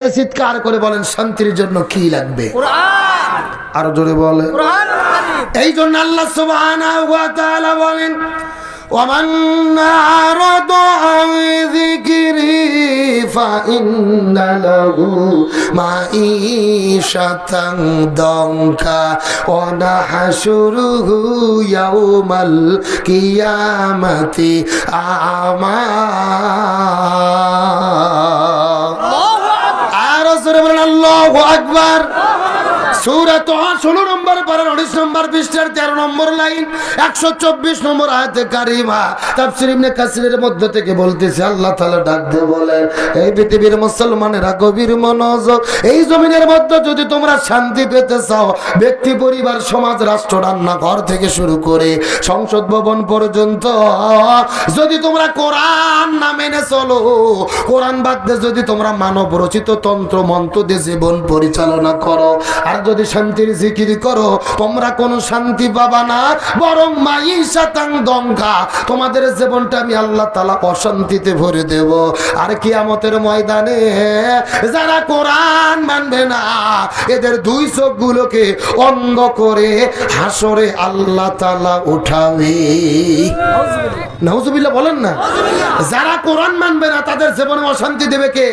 চিৎকার করে বলেন শান্তির জন্য কি লাগবে কোরআন আরো জোরে বলে কোরআন কারীম এই জন্য আল্লাহ সুবহানাহু ওয়া তাআলা বলেন ومن أعرض عن ذكري فإن له معيشة ضنكا ونحشره يوم القيامة أعمى আকবার শান্তি পেতে চাও, ব্যক্তি, পরিবার, সমাজ, রাষ্ট্র রান্না ঘর থেকে শুরু করে সংসদ ভবন পর্যন্ত, যদি তোমরা কোরআন না মেনে চলো, কোরআন বাদ দিয়ে যদি তোমরা মানব রচিত তন্ত্র, মন্ত্র দিয়ে জীবন পরিচালনা করো, আর যদি শান্তির জিকির করো, তোমরা কোনো শান্তি পাবা না, বরং মাই সাতাং দঙ্গা। তোমাদের জীবনটা আমি আল্লাহ তালা অশান্তিতে ভরে দেব। আর কি কিয়ামতের ময়দানে যারা কোরআন মানবে না এদের দুই চোখগুলোকে অন্ধ করে হাসরে আল্লাহ তালা উঠাবে। নাউজুবিল্লাহ বলেন না। যারা কোরআন মানবে না তাদের জীবনে অশান্তি দেবে কে?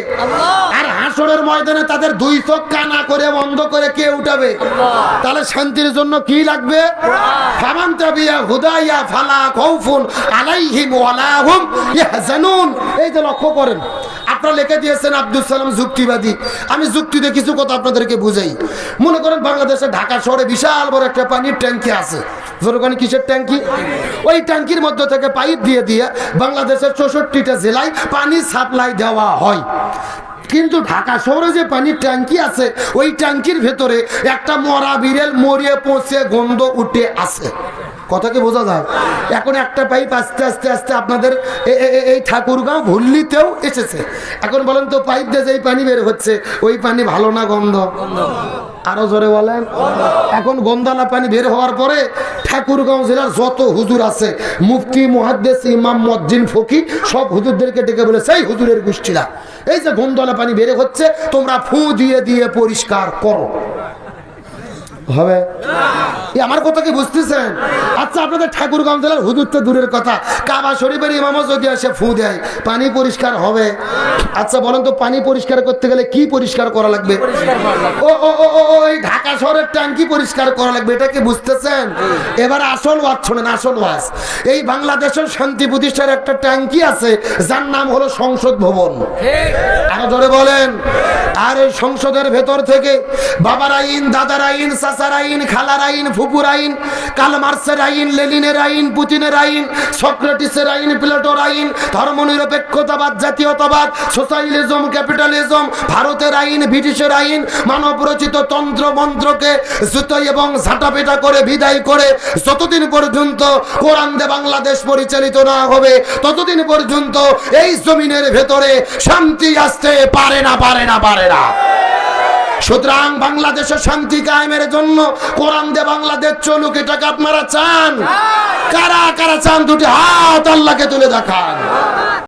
আর হাসরের ময়দানে তাদের দুই চোখ কানা করে বন্ধ করে কে উঠাবে? তাহলে শান্তির জন্য কি লাগবে? হুদাইয়া ফালা আলাইহিম ইয়াহজানুন। এই যে লক্ষ্য করেন আপনারা লিখে দিয়েছেন আব্দুল সালাম যুক্তিবাদী। আমি যুক্তিতে কিছু কথা আপনাদেরকে বুঝাই। মনে করেন বাংলাদেশে ঢাকা শহরে বিশাল বড় একটা পানির ট্যাঙ্কি আছে। কিসের ট্যাঙ্কি? ওই ট্যাঙ্কির মধ্য থেকে পাইপ দিয়ে দিয়ে বাংলাদেশের চৌষট্টিটা জেলায় পানি সাপ্লাই দেওয়া হয়। কিন্তু ঢাকা শহরে যে পানির ট্যাঙ্কি আছে, ওই ট্যাঙ্কির ভেতরে একটা মরা বিড়েল মরিয়ে পচে গন্ধ উঠে আছে। কথা কি বোঝা যায়। এখন একটা পাইপ আস্তে আস্তে আস্তে আপনাদের এই ঠাকুরগাঁও ভুল্লিতেও এসেছে। এখন বলেন তো পাইপ দিয়ে যেই পানি বের হচ্ছে, ওই পানি ভালো না গন্ধ? আরও জোরে বলেন। এখন গন্ধালা পানি বের হওয়ার পরে ঠাকুরগাঁও জেলার যত হুজুর আছে, মুফতি, মুহাদ্দেস, ইমাম মজ্জিন ফকি সব হুজুরদেরকে ডেকে বলে, সেই হুজুরের গোষ্ঠীরা, এই যে গন্ধলা পানি বের হচ্ছে, তোমরা ফু দিয়ে দিয়ে পরিষ্কার করো। হবে? আমার কথা কি বুঝতেছেন? আচ্ছা আপনাদের ঠাকুরগাঁও জেলার হুজুর তো দূরের কথা। কাবা শরীফের ইমামও যদি এসে ফু দেয় পানি পরিষ্কার হবে। আচ্ছা বলেন তো পানি পরিষ্কার করতে গেলে কি পরিষ্কার করা লাগবে? ও ও ও ও, ও, ঢাকা শহরের ট্যাঙ্কি পরিষ্কার করা লাগবে এটা কি বুঝতেছেন? এবার আসল ওয়াজ শোনেন আসল ওয়াজ। এই বাংলাদেশের শান্তি প্রতিষ্ঠার একটা ট্যাঙ্কি আছে যার নাম হলো সংসদ ভবন। আরও ধরে বলেন। আর এই সংসদের ভেতর থেকে বাবার আইন দাদার আইন চাচার আইন খালার আইন ফুপুর আইন কাল মার্সের আইন লেনিনের আইন পুতিনের আইন সক্রেটিসের আইন প্লেটোর আইন ধর্মনিরপেক্ষতাবাদ, জাতীয়তাবাদ সোশ্যালিজম ক্যাপিটালিজম ভারতের আইন ব্রিটিশের আইন মানব রচিত তন্ত্র মন্ত্রকে জুতো এবং ঝাঁটাপেটা করে বিদায় করে যতদিন পর্যন্ত কোরআন দে বাংলাদেশ পরিচালিত না হবে, ততদিন পর্যন্ত এই জমিনের ভেতরে শান্তি আসতে পারে না পারে না পারে না। সুতরাং বাংলাদেশের শান্তি কায়েমের জন্য কোরআন দিয়ে বাংলাদেশ চলুক এটাকে আপনারা চান? কারা কারা চান? দুটি হাত আল্লাহকে তুলে দেখান।